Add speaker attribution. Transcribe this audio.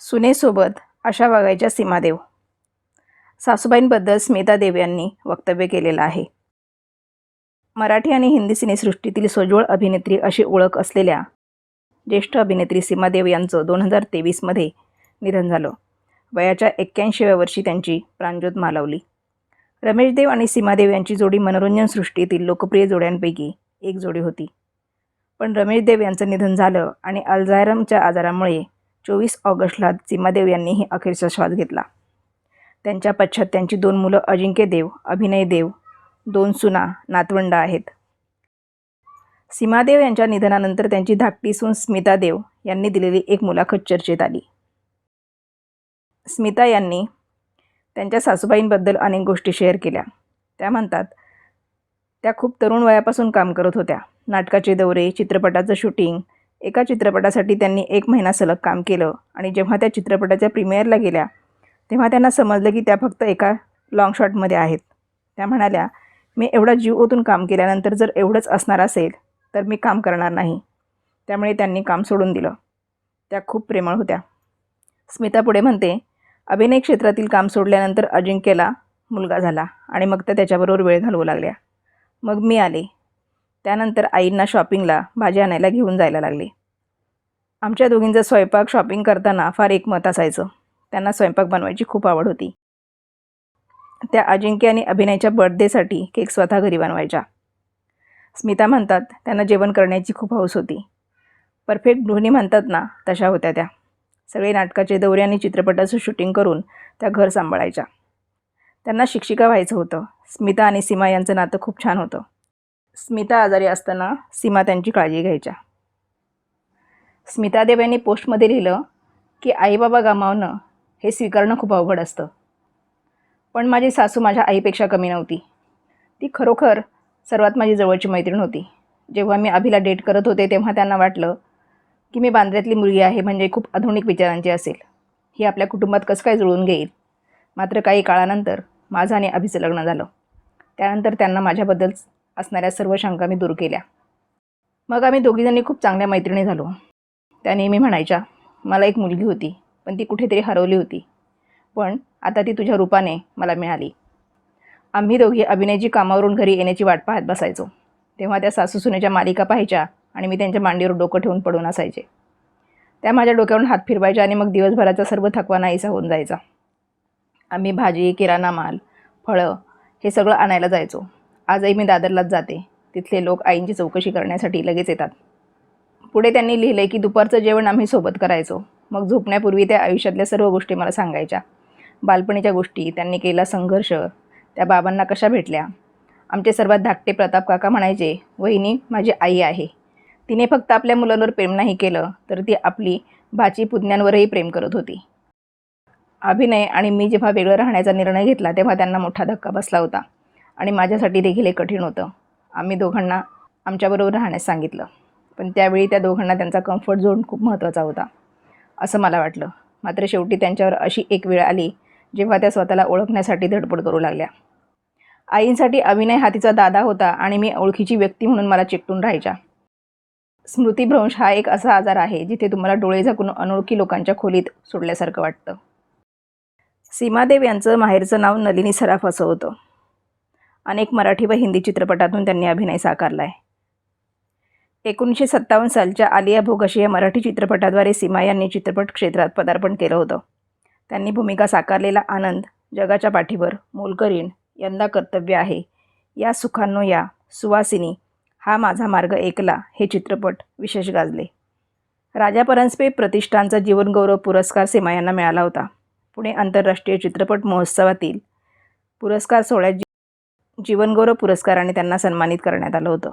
Speaker 1: सुनेसोबत अशा वागायच्या सीमादेव. सासूबाईंबद्दल स्मिता देव यांनी वक्तव्य केलेलं आहे. मराठी आणि हिंदी सिनेसृष्टीतील सोज्वळ अभिनेत्री अशी ओळख असलेल्या ज्येष्ठ अभिनेत्री सीमा देव यांचं दोन हजार तेवीसमध्ये निधन झालं. वयाच्या एक्क्याऐंशीव्या वर्षी त्यांची प्राणज्योत मालवली. रमेश देव आणि सीमादेव यांची जोडी मनोरंजन सृष्टीतील लोकप्रिय जोड्यांपैकी एक जोडी होती. पण रमेश देव यांचं निधन झालं आणि अल्झायरमच्या आजारामुळे चोवीस ऑगस्टला सीमादेव यांनीही अखेरचा श्वास घेतला. त्यांच्या पश्चात त्यांची दोन मुलं अजिंक्य देव अभिनय देव दोन सुना नातवंड आहेत. सीमादेव यांच्या निधनानंतर त्यांची धाकटी सून स्मिता देव यांनी दिलेली एक मुलाखत चर्चेत आली. स्मिता यांनी त्यांच्या सासूबाईंबद्दल अनेक गोष्टी शेअर केल्या. त्या म्हणतात त्या खूप तरुण वयापासून काम करत होत्या. नाटकाचे दौरे चित्रपटाचं शूटिंग एका चित्रपटासाठी त्यांनी एक महिना सलग काम केलं. आणि जेव्हा त्या चित्रपटाच्या प्रीमियरला गेल्या तेव्हा त्यांना समजलं की त्या फक्त एका लाँग शॉटमध्ये आहेत. त्या म्हणाल्या मी एवढा जीव ओतून काम केल्यानंतर जर एवढंच असणार असेल तर मी काम करणार नाही. त्यामुळे त्यांनी काम सोडून दिलं. त्या खूप प्रेमळ होत्या. स्मिता पुढे म्हणते अभिनय क्षेत्रातील काम सोडल्यानंतर अजिंक्यला मुलगा झाला आणि मग त्या त्याच्याबरोबर वेळ घालवू लागल्या. मग मी आले. त्यानंतर आईंना शॉपिंगला भाजी आणायला घेऊन जायला लागले. आमच्या दोघींचा स्वयंपाक शॉपिंग करताना फार एकमत असायचं. त्यांना स्वयंपाक बनवायची खूप आवड होती. त्या अजिंक्य आणि अभिनयच्या बर्थडेसाठी केक स्वतः घरी बनवायच्या. स्मिता म्हणतात त्यांना जेवण करण्याची खूप हौस होती. परफेक्ट गृहिणी म्हणतात ना तशा होत्या त्या. सगळे नाटकाचे दौरे आणि चित्रपटाचं शूटिंग करून त्या घर सांभाळायच्या. त्यांना शिक्षिका व्हायचं होतं. स्मिता आणि सीमा यांचं नातं खूप छान होतं. स्मिता आजारी असताना सीमा त्यांची काळजी घ्यायच्या. स्मितादेव यांनी पोस्टमध्ये लिहिलं की आईबाबा गमावणं हे स्वीकारणं खूप अवघड असतं. पण माझी सासू माझ्या आईपेक्षा कमी नव्हती. ती खरोखर सर्वात माझी जवळची मैत्रीण होती. जेव्हा मी अभिला डेट करत होते तेव्हा त्यांना वाटलं की मी बांद्र्यातली मुलगी आहे म्हणजे खूप आधुनिक विचारांची असेल. ही आपल्या कुटुंबात कसं काय जुळून घेईल? मात्र काही काळानंतर माझं आणि अभिचं लग्न झालं. त्यानंतर त्यांना माझ्याबद्दल असणाऱ्या सर्व शंका मी दूर केल्या. मग आम्ही दोघीजणी खूप चांगल्या मैत्रिणी झालो. त्या नेहमी म्हणायच्या मला एक मुलगी होती पण ती कुठेतरी हरवली होती. पण आता ती तुझ्या रूपाने मला मिळाली. आम्ही दोघी अभिनयची कामावरून घरी येण्याची वाट पाहत बसायचो. तेव्हा त्या सासूसुनेच्या मालिका पाहायच्या आणि मी त्यांच्या मांडीवर डोकं ठेवून पडून असायचे. त्या माझ्या डोक्यावरून हात फिरवायच्या आणि मग दिवसभराचा सर्व थकवा नाहीसा होऊन जायचा. आम्ही भाजी किराणा माल फळं हे सगळं आणायला जायचो. आजही मी दादरलाच जाते. तिथले लोक आईंची चौकशी करण्यासाठी लगेच येतात. पुढे त्यांनी लिहिलं की दुपारचं जेवण आम्ही सोबत करायचो. मग झोपण्यापूर्वी त्या आयुष्यातल्या सर्व गोष्टी मला सांगायच्या. बालपणीच्या गोष्टी त्यांनी केला संघर्ष त्या बाबांना कशा भेटल्या? आमचे सर्वात धाकटे प्रताप काका म्हणायचे वहिनी माझी आई आहे. तिने फक्त आपल्या मुलांवर प्रेम नाही केलं तर ती आपली भाची पुतण्यांवरही प्रेम करत होती. अभिनय आणि मी जेव्हा वेगळं राहण्याचा निर्णय घेतला तेव्हा त्यांना मोठा धक्का बसला होता आणि माझ्यासाठी देखील हे कठीण होतं. आम्ही दोघांना आमच्याबरोबर राहण्यास सांगितलं. पण त्यावेळी त्या दोघांना त्यांचा कम्फर्ट झोन खूप महत्त्वाचा होता असं मला वाटलं. मात्र शेवटी त्यांच्यावर अशी एक वेळ आली जेव्हा त्या स्वतःला ओळखण्यासाठी धडपड करू लागल्या. आईंसाठी अभिनय हा तिचा दादा होता आणि मी ओळखीची व्यक्ती म्हणून मला चिकटून राहायच्या. स्मृतिभ्रंश हा एक असा आजार आहे जिथे तुम्हाला डोळे झाकून अनोळखी लोकांच्या खोलीत सोडल्यासारखं वाटतं. सीमादेव यांचं माहेरचं नाव नलिनी सराफ असं होतं. अनेक मराठी व हिंदी चित्रपटातून त्यांनी अभिनय साकारला आहे एकोणीसशे सत्तावन्न सालच्या आलिया भोगशी या मराठी चित्रपटाद्वारे सीमा यांनी चित्रपट क्षेत्रात पदार्पण केलं होतं. त्यांनी भूमिका साकारलेला आनंद जगाच्या पाठीवर मोलकरीण यंदा कर्तव्य आहे. या सुखांनो या सुवासिनी हा माझा मार्ग एकला हे चित्रपट विशेष गाजले. राजा परांजपे प्रतिष्ठानचा जीवनगौरव पुरस्कार सीमा यांना मिळाला होता. पुणे आंतरराष्ट्रीय चित्रपट महोत्सवातील पुरस्कार सोहळ्यात जी जीवनगौरव पुरस्काराने त्यांना सन्मानित करण्यात आलं होतं.